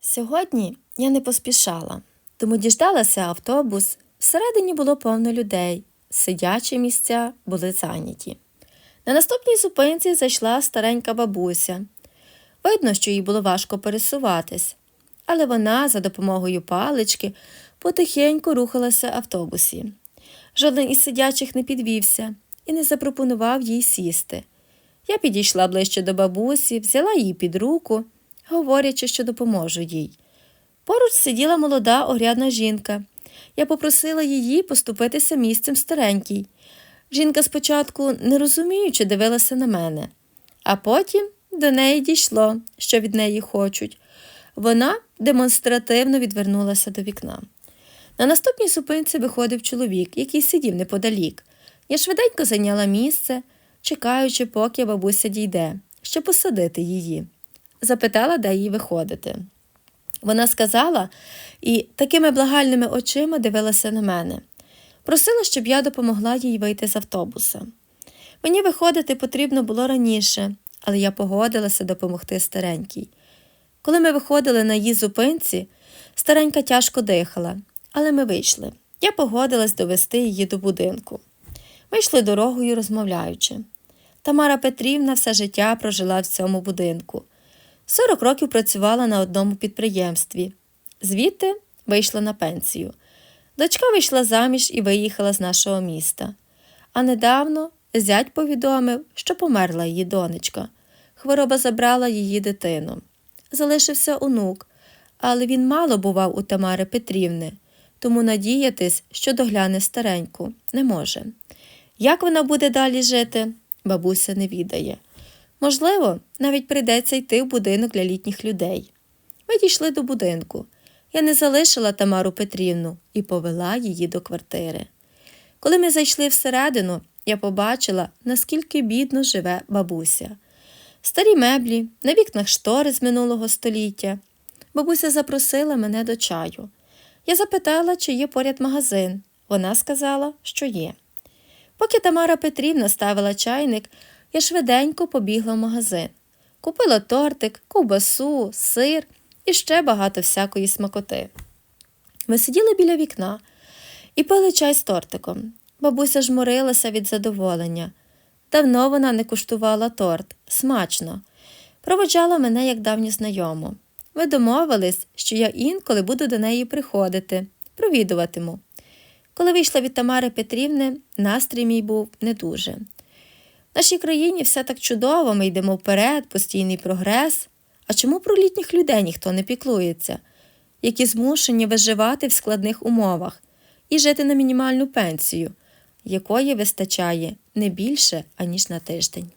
Сьогодні я не поспішала, тому діждалася автобус. Всередині було повно людей, сидячі місця були зайняті. На наступній зупинці зайшла старенька бабуся. Видно, що їй було важко пересуватись, але вона за допомогою палички потихеньку рухалася в автобусі. Жоден із сидячих не підвівся і не запропонував їй сісти. Я підійшла ближче до бабусі, взяла її під руку, говорячи, що допоможу їй. Поруч сиділа молода огрядна жінка. Я попросила її поступитися місцем старенькій. Жінка спочатку, не розуміючи, дивилася на мене, а потім до неї дійшло, що від неї хочуть. Вона демонстративно відвернулася до вікна. На наступній зупинці виходив чоловік, який сидів неподалік. Я швиденько зайняла місце, чекаючи, поки бабуся дійде, щоб посадити її. Запитала, де їй виходити. Вона сказала і такими благальними очима дивилася на мене. Просила, щоб я допомогла їй вийти з автобуса. Мені виходити потрібно було раніше, але я погодилася допомогти старенькій. Коли ми виходили на її зупинці, старенька тяжко дихала, але ми вийшли. Я погодилась довести її до будинку. Ми йшли дорогою, розмовляючи. Тамара Петрівна все життя прожила в цьому будинку. 40 років працювала на одному підприємстві. Звідти вийшла на пенсію. Дочка вийшла заміж і виїхала з нашого міста. А недавно зять повідомив, що померла її донечка. Хвороба забрала її дитину. Залишився онук, але він мало бував у Тамари Петрівни, тому надіятись, що догляне стареньку, не може. Як вона буде далі жити, бабуся не відає. Можливо, навіть прийдеться йти в будинок для літніх людей. Ми дійшли до будинку. Я не залишила Тамару Петрівну і повела її до квартири. Коли ми зайшли всередину, я побачила, наскільки бідно живе бабуся. Старі меблі, на вікнах штори з минулого століття. Бабуся запросила мене до чаю. Я запитала, чи є поряд магазин. Вона сказала, що є. Поки Тамара Петрівна ставила чайник, я швиденько побігла в магазин. Купила тортик, ковбасу, сир і ще багато всякої смакоти. Ми сиділи біля вікна і пили чай з тортиком. Бабуся жмурилася від задоволення. Давно вона не куштувала торт, смачно. Проводжала мене як давню знайому. Ми домовились, що я інколи буду до неї приходити, провідуватиму. Коли вийшла від Тамари Петрівни, настрій мій був не дуже. Нашій країні все так чудово, ми йдемо вперед, постійний прогрес. А чому про літніх людей ніхто не піклується, які змушені виживати в складних умовах і жити на мінімальну пенсію, якої вистачає не більше, аніж на тиждень?